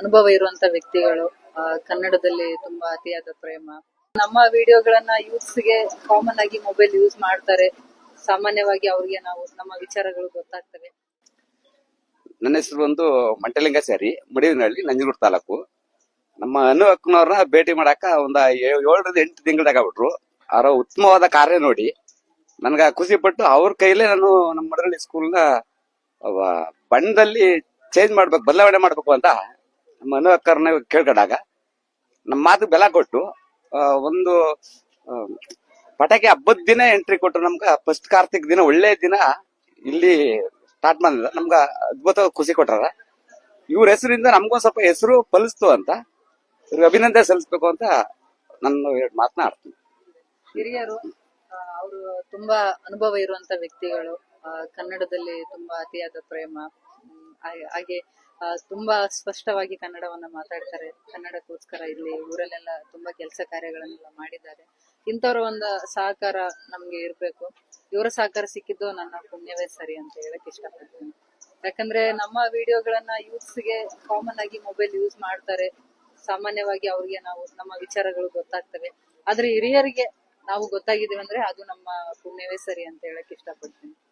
ಅನುಭವ ಇರುವಂತ ವ್ಯಕ್ತಿಗಳು ಕನ್ನಡದಲ್ಲಿ ತುಂಬಾ ಅತಿಯಾದ ಪ್ರೇಮ. ನಮ್ಮ ವಿಡಿಯೋಗಳನ್ನ ಯೂತ್ಸ್ಗೆ ಕಾಮನ್ ಆಗಿ ಮೊಬೈಲ್ ಯೂಸ್ ಮಾಡ್ತಾರೆ. ಸಾಮಾನ್ಯವಾಗಿ ಅವ್ರಿಗೆ ನಾವು ನಮ್ಮ ವಿಚಾರಗಳು ಗೊತ್ತಾಗ್ತವೆ. ನನ್ನ ಹೆಸರು ಬಂದು ಮಂಟಲಿಂಗ ಸರಿ, ಮಡಿವಿನಹಳ್ಳಿ, ನಂಜನಗೂಡು ತಾಲೂಕು. ನಮ್ಮ ಅನು ಅಕ್ಕನವ್ರನ್ನ ಭೇಟಿ ಮಾಡಾಕ ಒಂದ ಏಳರಿಂದ ಎಂಟು ತಿಂಗಳದಾಗ ಬಿಟ್ರು ಅವರ ಉತ್ತಮವಾದ ಕಾರ್ಯ ನೋಡಿ, ನನ್ಗ ಖುಷಿ ಪಟ್ಟು ಅವ್ರ ಕೈಲೇ ನಾನು ನಮ್ಮ ಮಡರಳ್ಳಿ ಸ್ಕೂಲ್ನ ಬಣ್ಣದಲ್ಲಿ ಚೇಂಜ್ ಮಾಡ್ಬೇಕು, ಬದಲಾವಣೆ ಮಾಡ್ಬೇಕು ಅಂತ ಅನು ಅಕ್ಕರ್ನ ಕೇಳ್ಕೊಂಡಾಗ ನಮ್ಮ ಮಾತು ಬೆಲ ಕೊಟ್ಟು ಒಂದು ಪಟಾಕಿ ಹಬ್ಬದ ದಿನ ಎಂಟ್ರಿ ಕೊಟ್ಟರು ನಮ್ಗೆ ಫಸ್ಟ್ ಕಾರ್ತಿಕ್ ದಿನ, ಒಳ್ಳೆ ದಿನ ಇಲ್ಲಿ ಸ್ಟಾರ್ಟ್ ಮಾಡಿದ ನಮ್ಗೆ ಅದ್ಭುತ ಖುಷಿ ಕೊಟ್ಟಾರ ಇವ್ರ ಹೆಸರಿಂದ ನಮ್ಗೊಂದ್ ಸ್ವಲ್ಪ ಹೆಸರು ಫಲಿಸ್ತು ಅಂತ, ಇವ್ರಿಗೆ ಅಭಿನಂದನೆ ಸಲ್ಲಿಸ್ಬೇಕು ಅಂತ ನನ್ನ ಎರಡು ಮಾತನಾಡ್ತೀನಿ ಹಿರಿಯರು ಅವರು ತುಂಬಾ ಅನುಭವ ಇರುವಂತ ವ್ಯಕ್ತಿಗಳು ಕನ್ನಡದಲ್ಲಿ ತುಂಬಾ ಅತಿಯಾದ ಪ್ರೇಮ ಹಾಗೆ- ತುಂಬಾ ಸ್ಪಷ್ಟವಾಗಿ ಕನ್ನಡವನ್ನ ಮಾತಾಡ್ತಾರೆ. ಕನ್ನಡಕ್ಕೋಸ್ಕರ ಇಲ್ಲಿ ಊರಲ್ಲೆಲ್ಲ ತುಂಬಾ ಕೆಲಸ ಕಾರ್ಯಗಳನ್ನೆಲ್ಲ ಮಾಡಿದ್ದಾರೆ. ಇಂಥವ್ರ ಒಂದು ಸಹಕಾರ ನಮ್ಗೆ ಇರ್ಬೇಕು. ಇವರ ಸಹಕಾರ ಸಿಕ್ಕಿದ್ದು ನನ್ನ ಪುಣ್ಯವೇ ಸರಿ ಅಂತ ಹೇಳಕ್ ಇಷ್ಟಪಡ್ತೀನಿ. ಯಾಕಂದ್ರೆ ನಮ್ಮ ವಿಡಿಯೋಗಳನ್ನ ಯೂತ್ಸ್ಗೆ ಕಾಮನ್ ಆಗಿ ಮೊಬೈಲ್ ಯೂಸ್ ಮಾಡ್ತಾರೆ. ಸಾಮಾನ್ಯವಾಗಿ ಅವ್ರಿಗೆ ನಾವು, ನಮ್ಮ ವಿಚಾರಗಳು ಗೊತ್ತಾಗ್ತವೆ. ಆದ್ರೆ ಹಿರಿಯರಿಗೆ ನಾವು ಗೊತ್ತಾಗಿದ್ದೀವಿ ಅಂದ್ರೆ ಅದು ನಮ್ಮ ಪುಣ್ಯವೇ ಸರಿ ಅಂತ ಹೇಳಕ್ ಇಷ್ಟಪಡ್ತೀನಿ.